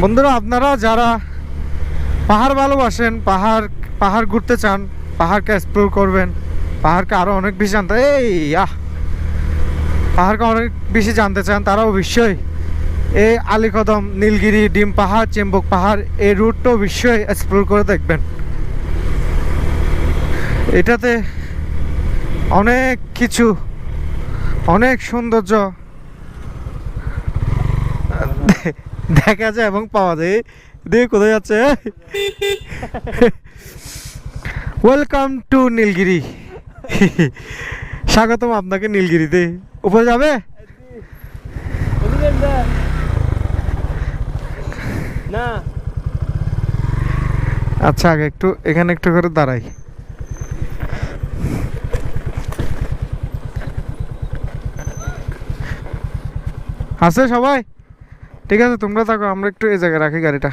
বন্ধুরা, আপনারা যারা পাহাড় ভালোবাসেন, পাহাড় পাহাড় ঘুরতে চান, পাহাড়কে এক্সপ্লোর করবেন, পাহাড়কে আরও অনেক বেশি জানতে এই, আহ! পাহাড়কে অনেক বেশি জানতে চান, তারা অবশ্যই এই আলীকদম, নীলগিরি, ডিম পাহাড়, চেম্বক পাহাড়, এই রুটটা অবশ্যই এক্সপ্লোর করে দেখবেন। এটাতে অনেক কিছু, অনেক সৌন্দর্য দেখা যায় এবং পাওয়া যায়। দিয়ে কোথায় যাচ্ছে? ওয়েলকাম টু নীলগিরি স্বাগতম আপনাকে নীলগিরিতে উপরে যাবে? না। আচ্ছা আগে একটু এখানে একটু করে দাঁড়াই। আছে সবাই? ঠিক আছে তোমরা থাকো আমরা একটু এই জায়গায় রাখি গাড়িটা।